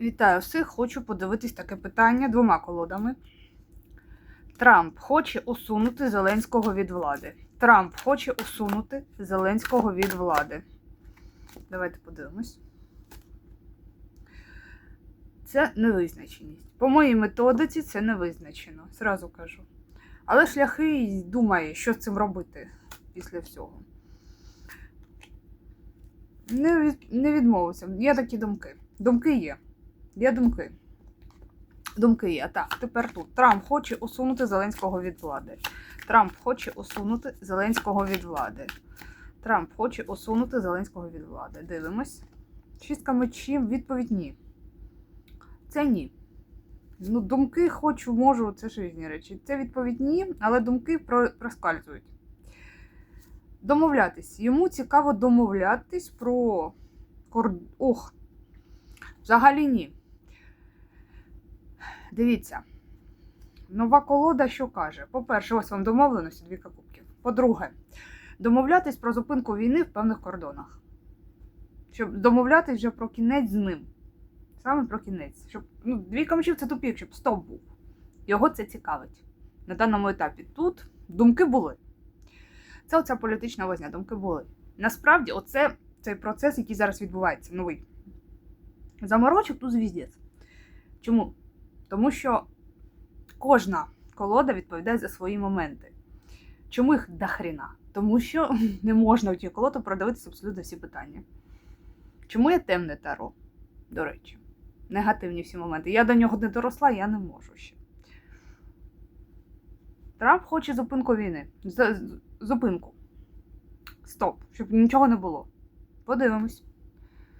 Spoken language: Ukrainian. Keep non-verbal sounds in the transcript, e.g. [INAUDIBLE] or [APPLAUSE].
Вітаю всіх! Хочу подивитись таке питання двома колодами. Трамп хоче усунути Зеленського від влади. Трамп хоче усунути Зеленського від влади. Давайте подивимось. Це невизначеність. По моїй методиці це не визначено, зразу кажу. Але шляхи думає, що з цим робити після всього. Не, від, не відмовився. Є такі думки. Думки є. Є думки. Думки є. Так, тепер тут. Трамп хоче усунути Зеленського від влади. Трамп хоче усунути Зеленського від влади. Трамп хоче усунути Зеленського від влади. Дивимось. Шістка мечів, відповідь ні. Це ні. Ну, думки хочу, можу, це ж різні речі. Це відповідь ні, але думки проскальзують. Домовлятись. Йому цікаво домовлятись про. Ох, взагалі ні. Дивіться. Нова колода що каже? По-перше, ось вам домовленості дві кубків. По-друге, домовлятись про зупинку війни в певних кордонах. Щоб домовлятись вже про кінець з ним. Саме про кінець. Щоб, ну, дві камчів це тупік, щоб стоп був. Його це цікавить на даному етапі. Тут думки були. Це оця політична возня, думки були. Насправді, оце цей процес, який зараз відбувається, новий. Заморочок тут звіздець. Чому? Тому що кожна колода відповідає за свої моменти. Чому їх дохріна? Тому що [LAUGHS] не можна у цю колоду продавитися абсолютно всі питання. Чому є темне таро? До речі, негативні всі моменти. Я до нього не доросла, я не можу ще. Трамп хоче зупинку війни. Зупинку. Стоп, щоб нічого не було. Подивимось.